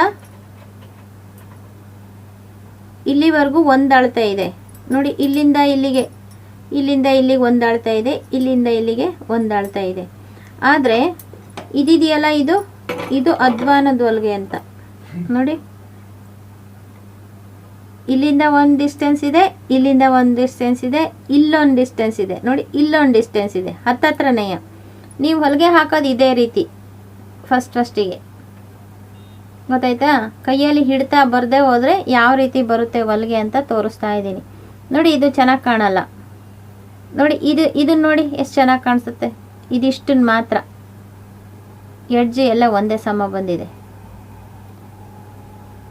ಇಲ್ಲಿವರೆಗೂ ಒಂದು ಇದೆ. ನೋಡಿ, ಇಲ್ಲಿಂದ ಇಲ್ಲಿಗೆ ಇಲ್ಲಿಂದ ಇಲ್ಲಿಗೆ ಒಂದಾಳ್ತಾ ಇದೆ, ಇಲ್ಲಿಂದ ಇಲ್ಲಿಗೆ ಒಂದಾಳ್ತಾ ಇದೆ. ಆದರೆ, ಇದಿದೆಯಲ್ಲ ಇದು? ಇದು ಅಧ್ವಾನದ ಹೊಲಿಗೆ ಅಂತ. ನೋಡಿ. ಇಲ್ಲಿಂದ ಒಂದು ಡಿಸ್ಟೆನ್ಸ್ ಇದೆ, ಇಲ್ಲಿಂದ ಒಂದು ಡಿಸ್ಟೆನ್ಸ್ ಇದೆ, ಇಲ್ಲೊಂದು ಡಿಸ್ಟೆನ್ಸ್ ಇದೆ. ನೋಡಿ, ಇಲ್ಲೊಂದು ಡಿಸ್ಟೆನ್ಸ್ ಇದೆ. ಹತ್ತತ್ರನೆಯ ನೀವು ಹೊಲಿಗೆ ಹಾಕೋದು ಇದೇ ರೀತಿ. ಫಸ್ಟ್ ಫಸ್ಟಿಗೆ ಗೊತ್ತಾಯ್ತಾ? ಕೈಯಲ್ಲಿ ಹಿಡ್ತಾ ಬರದೇ ಹೋದರೆ ಯಾವ ರೀತಿ ಬರುತ್ತೆ ಹೊಲಿಗೆ ಅಂತ ತೋರಿಸ್ತಾ ಇದ್ದೀನಿ. ನೋಡಿ, ಇದು ಚೆನ್ನಾಗಿ ಕಾಣಲ್ಲ. ನೋಡಿ, ಇದು ಇದನ್ನ ನೋಡಿ ಎಷ್ಟು ಚೆನ್ನಾಗಿ ಕಾಣಿಸುತ್ತೆ. ಇದಿಷ್ಟನ್ನು ಮಾತ್ರ. ಎಡ್ಜ್ ಎಲ್ಲ ಒಂದೇ ಸಮ ಬಂದಿದೆ.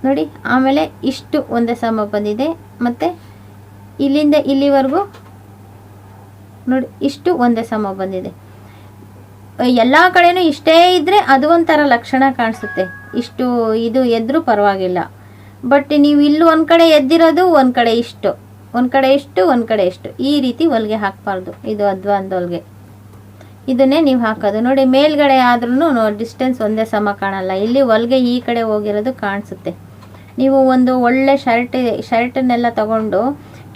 ನೋಡಿ, ಆಮೇಲೆ ಇಷ್ಟು ಒಂದೇ ಸಮ ಬಂದಿದೆ. ಮತ್ತು ಇಲ್ಲಿಂದ ಇಲ್ಲಿವರೆಗೂ ನೋಡಿ, ಇಷ್ಟು ಒಂದೇ ಸಮ ಬಂದಿದೆ. ಎಲ್ಲ ಕಡೆನೂ ಇಷ್ಟೇ ಇದ್ದರೆ ಅದು ಒಂಥರ ಲಕ್ಷಣ ಕಾಣಿಸುತ್ತೆ. ಇಷ್ಟು ಇದು ಎದ್ದರೂ ಪರವಾಗಿಲ್ಲ. ಬಟ್ ನೀವು ಇಲ್ಲಿ ಒಂದು ಕಡೆ ಎದ್ದಿರೋದು, ಒಂದು ಕಡೆ ಇಷ್ಟು. ಒಂದು ಕಡೆ ಇಷ್ಟು, ಒಂದು ಕಡೆ ಇಷ್ಟು. ಈ ರೀತಿ ಹೊಲಿಗೆ ಹಾಕಬಾರ್ದು. ಇದು ಅಧ್ವಾನ್ದ ಹೊಲಿಗೆ. ಇದನ್ನೇ ನೀವು ಹಾಕೋದು. ನೋಡಿ, ಮೇಲ್ಗಡೆ ಆದ್ರೂ ಡಿಸ್ಟೆನ್ಸ್ ಒಂದೇ ಸಮ ಕಾಣಲ್ಲ. ಇಲ್ಲಿ ಹೊಲಿಗೆ ಈ ಕಡೆ ಹೋಗಿರೋದು ಕಾಣಿಸುತ್ತೆ. ನೀವು ಒಂದು ಒಳ್ಳೆ ಶರ್ಟ್ ಶರ್ಟನ್ನೆಲ್ಲ ತಗೊಂಡು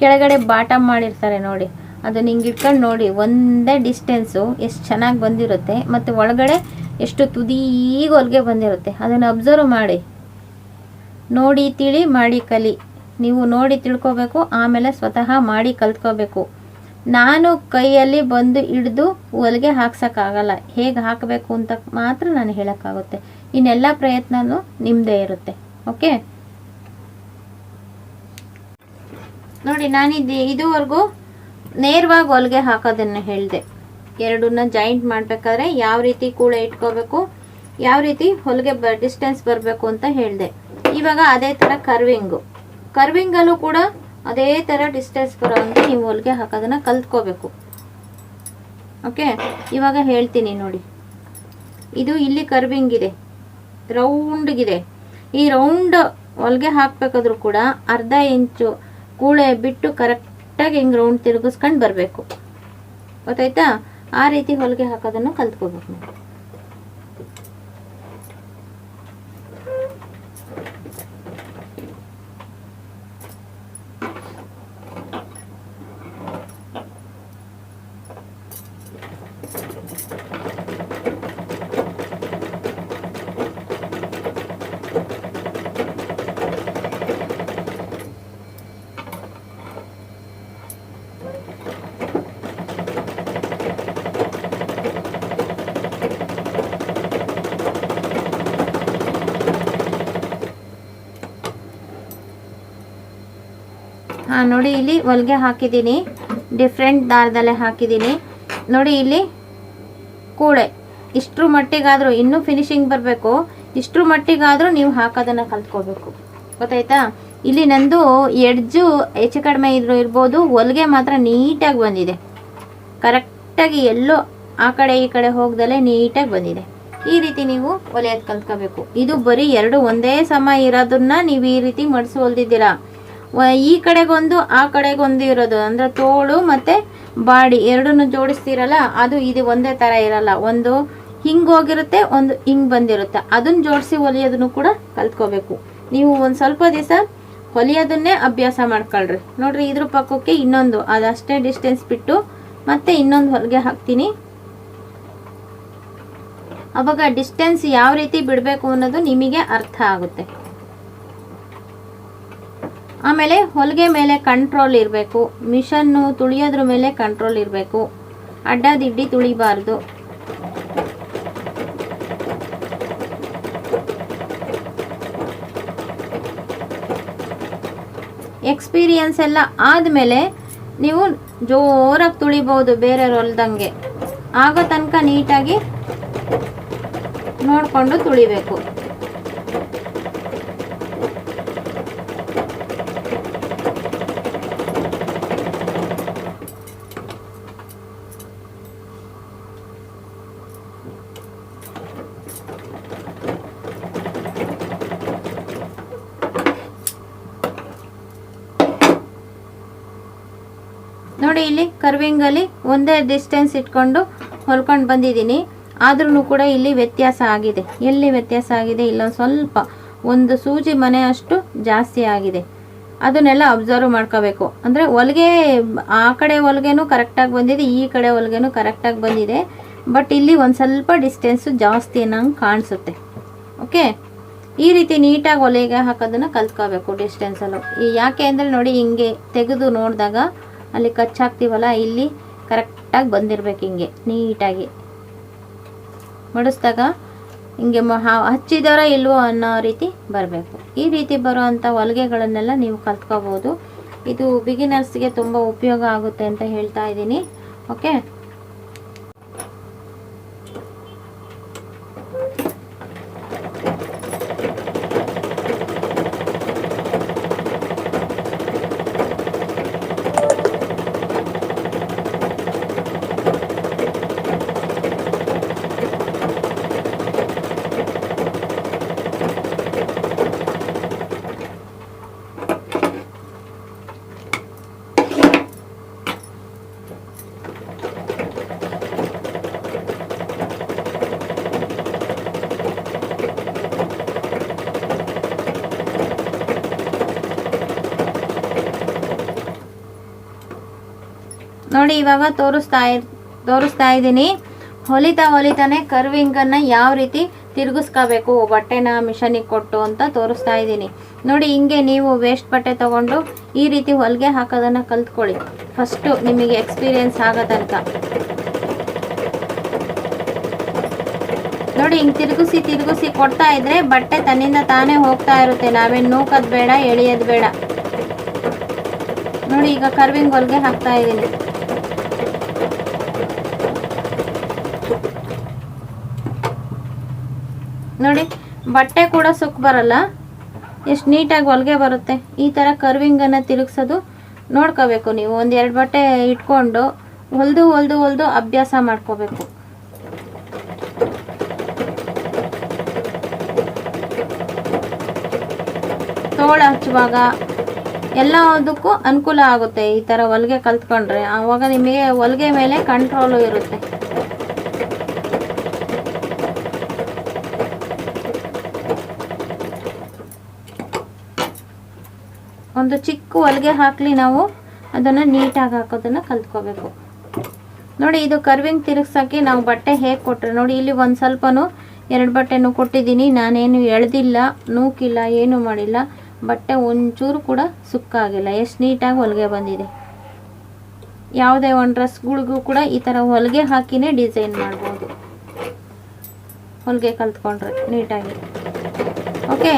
ಕೆಳಗಡೆ ಬಾಟಮ್ ಮಾಡಿರ್ತಾರೆ ನೋಡಿ. ಅದನ್ನ ಹಿಂಗೆ ಇಟ್ಕೊಂಡು ನೋಡಿ, ಒಂದೇ ಡಿಸ್ಟೆನ್ಸು ಎಷ್ಟು ಚೆನ್ನಾಗಿ ಬಂದಿರುತ್ತೆ ಮತ್ತು ಒಳಗಡೆ ಎಷ್ಟು ತುದೀಗ ಹೊಲಿಗೆ ಬಂದಿರುತ್ತೆ. ಅದನ್ನು ಅಬ್ಸರ್ವ್ ಮಾಡಿ. ನೋಡಿ, ತಿಳಿ, ಮಾಡಿ, ಕಲಿ. ನೀವು ನೋಡಿ ತಿಳ್ಕೊಬೇಕು, ಆಮೇಲೆ ಸ್ವತಃ ಮಾಡಿ ಕಲ್ತ್ಕೋಬೇಕು. ನಾನು ಕೈಯಲ್ಲಿ ಬಂದು ಹಿಡಿದು ಹೊಲಿಗೆ ಹಾಕ್ಸೋಕ್ಕಾಗಲ್ಲ. ಹೇಗೆ ಹಾಕಬೇಕು ಅಂತ ಮಾತ್ರ ನಾನು ಹೇಳೋಕ್ಕಾಗುತ್ತೆ. ಇನ್ನೆಲ್ಲ ಪ್ರಯತ್ನವೂ ನಿಮ್ಮದೇ ಇರುತ್ತೆ. ಓಕೆ ನೋಡಿ, ನಾನಿದ್ದು ಇದುವರೆಗೂ ನೇರವಾಗಿ ಹೊಲಿಗೆ ಹಾಕೋದನ್ನು ಹೇಳಿದೆ. ಎರಡನ್ನ ಜಾಯಿಂಟ್ ಮಾಡಬೇಕಾದ್ರೆ ಯಾವ ರೀತಿ ಕೂಳೆ ಇಟ್ಕೋಬೇಕು, ಯಾವ ರೀತಿ ಹೊಲಿಗೆ ಬ ಡಿಸ್ಟೆನ್ಸ್ ಬರಬೇಕು ಅಂತ ಹೇಳಿದೆ. ಇವಾಗ ಅದೇ ಥರ ಕರ್ವಿಂಗು ಕರ್ವಿಂಗಲ್ಲೂ ಕೂಡ ಅದೇ ಥರ ಡಿಸ್ಟೆನ್ಸ್ ಬರೋವಂಗೆ ನೀವು ಹೊಲಿಗೆ ಹಾಕೋದನ್ನು ಕಲ್ತ್ಕೋಬೇಕು. ಓಕೆ ಇವಾಗ ಹೇಳ್ತೀನಿ ನೋಡಿ. ಇದು ಇಲ್ಲಿ ಕರ್ವಿಂಗ್ ಇದೆ. ರೌಂಡ್ಗಿದೆ ಈ ರೌಂಡ್ ಹೊಲಿಗೆ ಹಾಕಬೇಕಾದ್ರೂ ಕೂಡ ಅರ್ಧ ಇಂಚು ಕೂಳೆ ಬಿಟ್ಟು ಕರೆಕ್ಟಾಗಿ ಹಿಂಗೆ ರೌಂಡ್ ತಿರುಗಿಸ್ಕೊಂಡು ಬರಬೇಕು. ಗೊತ್ತಾಯ್ತಾ? ಆ ರೀತಿ ಹೊಲಿಗೆ ಹಾಕೋದನ್ನು ಕಲ್ತ್ಕೋಬೇಕು ನೀವು. ನೋಡಿ ಇಲ್ಲಿ ಹೊಲಿಗೆ ಹಾಕಿದ್ದೀನಿ. ಡಿಫ್ರೆಂಟ್ ದಾರದಲ್ಲೇ ಹಾಕಿದ್ದೀನಿ. ನೋಡಿ ಇಲ್ಲಿ ಕೂಳೆ. ಇಷ್ಟರ ಮಟ್ಟಿಗಾದರೂ, ಇನ್ನೂ ಫಿನಿಶಿಂಗ್ ಬರಬೇಕು. ಇಷ್ಟರ ಮಟ್ಟಿಗಾದರೂ ನೀವು ಹಾಕೋದನ್ನು ಕಲ್ತ್ಕೋಬೇಕು ಗೊತ್ತಾಯ್ತಾ? ಇಲ್ಲಿ ನಂದು ಎಡ್ಜು ಹೆಚ್ಚು ಕಡಿಮೆ ಇದ್ರೂ ಇರ್ಬೋದು, ಹೊಲಿಗೆ ಮಾತ್ರ ನೀಟಾಗಿ ಬಂದಿದೆ. ಕರೆಕ್ಟಾಗಿ ಎಲ್ಲೋ ಆ ಕಡೆ ಈ ಕಡೆ ಹೋಗ್ದಲೇ ನೀಟಾಗಿ ಬಂದಿದೆ. ಈ ರೀತಿ ನೀವು ಹೊಲಿಯೋದು ಕಲ್ತ್ಕೋಬೇಕು ಇದು ಬರೀ ಎರಡು, ಒಂದೇ ಸಮ ಇರೋದನ್ನ ನೀವು ಈ ರೀತಿ ಮಡಿಸಿ ಹೊಲ್ದಿದ್ದೀರಾ? ಈ ಕಡೆಗೊಂದು, ಆ ಕಡೆಗೊಂದು ಇರೋದು. ಅಂದರೆ ತೋಳು ಮತ್ತು ಬಾಡಿ ಎರಡನ್ನು ಜೋಡಿಸ್ತೀರಲ್ಲ, ಅದು ಇದು ಒಂದೇ ಥರ ಇರಲ್ಲ. ಒಂದು ಹಿಂಗೆ ಹೋಗಿರುತ್ತೆ, ಒಂದು ಹಿಂಗೆ ಬಂದಿರುತ್ತೆ. ಅದನ್ನು ಜೋಡಿಸಿ ಹೊಲಿಯೋದನ್ನು ಕೂಡ ಕಲ್ತ್ಕೋಬೇಕು. ನೀವು ಒಂದು ಸ್ವಲ್ಪ ದಿವಸ ಹೊಲಿಯೋದನ್ನೇ ಅಭ್ಯಾಸ ಮಾಡ್ಕೊಳ್ರಿ. ನೋಡ್ರಿ, ಇದ್ರ ಪಕ್ಕಕ್ಕೆ ಇನ್ನೊಂದು ಅದಷ್ಟೇ ಡಿಸ್ಟೆನ್ಸ್ ಬಿಟ್ಟು ಮತ್ತೆ ಇನ್ನೊಂದು ಹೊಲಿಗೆ ಹಾಕ್ತೀನಿ. ಅವಾಗ ಡಿಸ್ಟೆನ್ಸ್ ಯಾವ ರೀತಿ ಬಿಡಬೇಕು ಅನ್ನೋದು ನಿಮಗೆ ಅರ್ಥ ಆಗುತ್ತೆ. ಆಮೇಲೆ ಹೊಲಿಗೆ ಮೇಲೆ ಕಂಟ್ರೋಲ್ ಇರಬೇಕು. ಮಿಷನ್ನು ತುಳಿಯೋದ್ರ ಮೇಲೆ ಕಂಟ್ರೋಲ್ ಇರಬೇಕು. ಅಡ್ಡದಿಡ್ಡಿ ತುಳಿಬಾರ್ದು. ಎಕ್ಸ್ಪೀರಿಯನ್ಸ್ ಎಲ್ಲ ಆದಮೇಲೆ ನೀವು ಜೋರಾಗಿ ತುಳಿಬೋದು ಬೇರೆಯವ್ರು ಹೊಲ್ದಂಗೆ. ಆಗೋ ತನಕ ನೀಟಾಗಿ ನೋಡಿಕೊಂಡು ತುಳಿಬೇಕು ನೋಡಿ ಇಲ್ಲಿ ಕರ್ವಿಂಗಲ್ಲಿ ಒಂದೇ ಡಿಸ್ಟೆನ್ಸ್ ಇಟ್ಕೊಂಡು ಹೊಲ್ಕೊಂಡು ಬಂದಿದ್ದೀನಿ. ಆದ್ರೂ ಕೂಡ ಇಲ್ಲಿ ವ್ಯತ್ಯಾಸ ಆಗಿದೆ. ಎಲ್ಲಿ ವ್ಯತ್ಯಾಸ ಆಗಿದೆ? ಇಲ್ಲೊಂದು ಸ್ವಲ್ಪ ಒಂದು ಸೂಜಿ ಮನೆ ಅಷ್ಟು ಜಾಸ್ತಿ ಆಗಿದೆ. ಅದನ್ನೆಲ್ಲ ಅಬ್ಸರ್ವ್ ಮಾಡ್ಕೋಬೇಕು. ಅಂದರೆ ಹೊಲಿಗೆ, ಆ ಕಡೆ ಹೊಲಿಗೆನೂ ಕರೆಕ್ಟಾಗಿ ಬಂದಿದೆ, ಈ ಕಡೆ ಹೊಲಿಗೆನೂ ಕರೆಕ್ಟಾಗಿ ಬಂದಿದೆ. ಬಟ್ ಇಲ್ಲಿ ಒಂದು ಸ್ವಲ್ಪ ಡಿಸ್ಟೆನ್ಸು ಜಾಸ್ತಿ ನಂಗೆ ಕಾಣಿಸುತ್ತೆ. ಓಕೆ ಈ ರೀತಿ ನೀಟಾಗಿ ಒಲೆಗೆ ಹಾಕೋದನ್ನು ಕಲ್ತ್ಕೋಬೇಕು ಡಿಸ್ಟೆನ್ಸಲ್ಲೂ ಯಾಕೆ ಅಂದರೆ ನೋಡಿ, ಹಿಂಗೆ ತೆಗೆದು ನೋಡಿದಾಗ ಅಲ್ಲಿ ಕಚ್ಚಾಕ್ತೀವಲ್ಲ ಇಲ್ಲಿ ಕರೆಕ್ಟಾಗಿ ಬಂದಿರಬೇಕು ಹಿಂಗೆ, ನೀಟಾಗಿ. ಮಡಿಸ್ದಾಗ ಹಿಂಗೆ ಹಚ್ಚಿದಾರ ಇಲ್ವೋ ಅನ್ನೋ ರೀತಿ ಬರಬೇಕು. ಈ ರೀತಿ ಬರುವಂಥ ಹೊಲಿಗೆಗಳನ್ನೆಲ್ಲ ನೀವು ಕಲ್ತ್ಕೋಬೋದು. ಇದು ಬಿಗಿನರ್ಸ್ಗೆ ತುಂಬ ಉಪಯೋಗ ಆಗುತ್ತೆ ಅಂತ ಹೇಳ್ತಾ ಇದ್ದೀನಿ. ಓಕೆ ನೋಡಿ, ಇವಾಗ ತೋರಿಸ್ತಾ ತೋರಿಸ್ತಾ ಇದ್ದೀನಿ. ಹೊಲಿತಾ ಹೊಲಿತಾನೆ ಕರ್ವಿಂಗನ್ನು ಯಾವ ರೀತಿ ತಿರುಗಿಸ್ಕೋಬೇಕು, ಬಟ್ಟೆನ ಮಿಷನಿಗೆ ಕೊಟ್ಟು ಅಂತ ತೋರಿಸ್ತಾ ಇದ್ದೀನಿ. ನೋಡಿ, ಹಿಂಗೆ ನೀವು ವೇಸ್ಟ್ ಬಟ್ಟೆ ತೊಗೊಂಡು ಈ ರೀತಿ ಹೊಲಿಗೆ ಹಾಕೋದನ್ನು ಕಲ್ತ್ಕೊಳ್ಳಿ. ಫಸ್ಟು ನಿಮಗೆ ಎಕ್ಸ್ಪೀರಿಯೆನ್ಸ್ ಆಗೋ ತನಕ ನೋಡಿ, ಹಿಂಗೆ ತಿರುಗಿಸಿ ತಿರುಗಿಸಿ ಕೊಡ್ತಾ ಇದ್ರೆ ಬಟ್ಟೆ ತನ್ನಿಂದ ತಾನೇ ಹೋಗ್ತಾ ಇರುತ್ತೆ. ನಾವೇನು ನೂಕೋದು ಬೇಡ, ಎಳಿಯೋದು ಬೇಡ. ನೋಡಿ, ಈಗ ಕರ್ವಿಂಗ್ ಹೊಲಿಗೆ ಹಾಕ್ತಾ ಇದ್ದೀನಿ. ನೋಡಿ, ಬಟ್ಟೆ ಕೂಡ ಸುಕ್ ಬರಲ್ಲ. ಎಷ್ಟು ನೀಟಾಗಿ ಹೊಲಿಗೆ ಬರುತ್ತೆ. ಈ ಥರ ಕರ್ವಿಂಗನ್ನು ತಿರುಗಿಸೋದು ನೋಡ್ಕೋಬೇಕು ನೀವು. ಒಂದೆರಡು ಬಟ್ಟೆ ಇಟ್ಕೊಂಡು ಹೊಲಿದು ಹೊಲ್ದು ಹೊಲ್ದು ಅಭ್ಯಾಸ ಮಾಡ್ಕೋಬೇಕು. ತೋಳ ಹಚ್ಚುವಾಗ ಎಲ್ಲದಕ್ಕೂ ಅನುಕೂಲ ಆಗುತ್ತೆ ಈ ಥರ ಹೊಲಿಗೆ ಕಲ್ತ್ಕೊಂಡ್ರೆ. ಆವಾಗ ನಿಮಗೆ ಹೊಲಿಗೆ ಮೇಲೆ ಕಂಟ್ರೋಲು ಇರುತ್ತೆ. ಒಂದು ಚಿಕ್ಕ ಹೊಲಿಗೆ ಹಾಕಲಿ ನಾವು, ಅದನ್ನು ನೀಟಾಗಿ ಹಾಕೋದನ್ನು ಕಲ್ತ್ಕೋಬೇಕು. ನೋಡಿ, ಇದು ಕರ್ವಿಂಗ್ ತಿರುಗ್ಸೋಕ್ಕೆ ನಾವು ಬಟ್ಟೆ ಹೇಗೆ ಕೊಟ್ಟರೆ ನೋಡಿ, ಇಲ್ಲಿ ಒಂದು ಸ್ವಲ್ಪನೂ ಎರಡು ಬಟ್ಟೆನೂ ಕೊಟ್ಟಿದ್ದೀನಿ. ನಾನೇನು ಎಳೆದಿಲ್ಲ, ನೂಕಿಲ್ಲ, ಏನು ಮಾಡಿಲ್ಲ. ಬಟ್ಟೆ ಒಂಚೂರು ಕೂಡ ಸುಕ್ಕಾಗಿಲ್ಲ. ಎಷ್ಟು ನೀಟಾಗಿ ಹೊಲಿಗೆ ಬಂದಿದೆ. ಯಾವುದೇ ಒಂದು ಡ್ರೆಸ್ಗಳಿಗೂ ಕೂಡ ಈ ಥರ ಹೊಲಿಗೆ ಹಾಕಿನೇ ಡಿಸೈನ್ ಮಾಡ್ಬೋದು. ಹೊಲಿಗೆ ಕಲ್ತ್ಕೊಂಡ್ರೆ ನೀಟಾಗಿ. ಓಕೆ?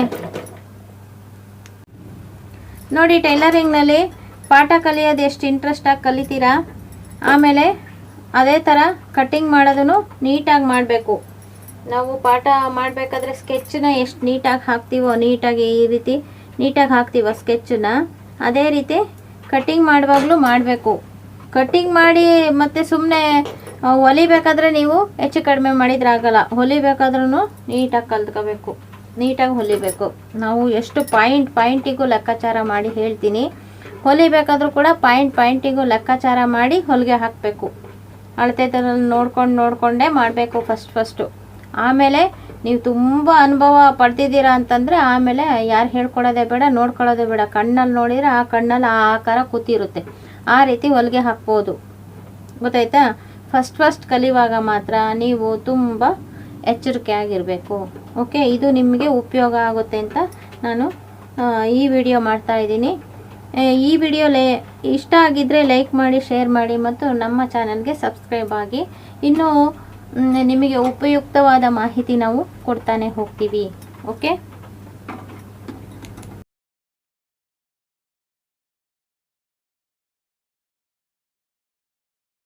ನೋಡಿ, ಟೈಲರಿಂಗ್ನಲ್ಲಿ ಪಾಠ ಕಲಿಯೋದು ಎಷ್ಟು ಇಂಟ್ರೆಸ್ಟಾಗಿ ಕಲಿತೀರಾ? ಆಮೇಲೆ ಅದೇ ಥರ ಕಟ್ಟಿಂಗ್ ಮಾಡೋದನ್ನು ನೀಟಾಗಿ ಮಾಡಬೇಕು. ನಾವು ಪಾಠ ಮಾಡಬೇಕಾದ್ರೆ ಸ್ಕೆಚ್ಚನ್ನ ಎಷ್ಟು ನೀಟಾಗಿ ಹಾಕ್ತೀವೋ, ನೀಟಾಗಿ ಈ ರೀತಿ ನೀಟಾಗಿ ಹಾಕ್ತೀವೋ ಸ್ಕೆಚ್ಚನ್ನ ಅದೇ ರೀತಿ ಕಟ್ಟಿಂಗ್ ಮಾಡುವಾಗಲೂ ಮಾಡಬೇಕು. ಕಟ್ಟಿಂಗ್ ಮಾಡಿ ಮತ್ತೆ ಸುಮ್ಮನೆ ಹೊಲಿಬೇಕಾದ್ರೆ ನೀವು ಹೆಚ್ಚು ಕಡಿಮೆ ಮಾಡಿದ್ರೆ ಆಗೋಲ್ಲ ಹೊಲಿಬೇಕಾದ್ರೂ ನೀಟಾಗಿ ಕಲ್ತ್ಕೋಬೇಕು. ನೀಟಾಗಿ ಹೊಲಿಬೇಕು. ನಾವು ಎಷ್ಟು ಪಾಯಿಂಟ್ ಪಾಯಿಂಟಿಗೂ ಲೆಕ್ಕಾಚಾರ ಮಾಡಿ ಹೇಳ್ತೀನಿ. ಹೊಲಿಬೇಕಾದ್ರೂ ಕೂಡ ಪಾಯಿಂಟ್ ಪಾಯಿಂಟಿಗೂ ಲೆಕ್ಕಾಚಾರ ಮಾಡಿ ಹೊಲಿಗೆ ಹಾಕಬೇಕು. ಅಳತೆದಲ್ಲಿ ನೋಡ್ಕೊಂಡು, ನೋಡಿಕೊಂಡೇ ಮಾಡಬೇಕು ಫಸ್ಟ್ ಫಸ್ಟು ಆಮೇಲೆ ನೀವು ತುಂಬ ಅನುಭವ ಪಡ್ತಿದ್ದೀರಾ ಅಂತಂದರೆ ಆಮೇಲೆ ಯಾರು ಹೇಳ್ಕೊಡೋದೇ ಬೇಡ, ನೋಡ್ಕೊಳ್ಳೋದೇ ಬೇಡ. ಕಣ್ಣಲ್ಲಿ ನೋಡಿದರೆ ಆ ಕಣ್ಣಲ್ಲಿ ಆ ಆಕಾರ ಕೂತಿರುತ್ತೆ. ಆ ರೀತಿ ಹೊಲಿಗೆ ಹಾಕ್ಬೋದು. ಗೊತ್ತಾಯ್ತಾ? ಫಸ್ಟ್ ಫಸ್ಟ್ ಕಲಿಯುವಾಗ ಮಾತ್ರ ನೀವು ತುಂಬ ಎಚ್ಚರಿಕೆ ಆಗಿರಬೇಕು. ಓಕೆ ಇದು ನಿಮಗೆ ಉಪಯೋಗ ಆಗುತ್ತೆ ಅಂತ ನಾನು ಈ ವಿಡಿಯೋ ಮಾಡ್ತಾ ಇದ್ದೀನಿ. ಈ ವಿಡಿಯೋ ಲೇ, ಇಷ್ಟ ಆಗಿದ್ದರೆ ಲೈಕ್ ಮಾಡಿ ಶೇರ್ ಮಾಡಿ ಮತ್ತು ನಮ್ಮ ಚಾನಲ್ಗೆ ಸಬ್ಸ್ಕ್ರೈಬ್ ಆಗಿ. ಇನ್ನೂ ನಿಮಗೆ ಉಪಯುಕ್ತವಾದ ಮಾಹಿತಿ ನಾವು ಕೊಡ್ತಾನೆ ಹೋಗ್ತೀವಿ. ಓಕೆ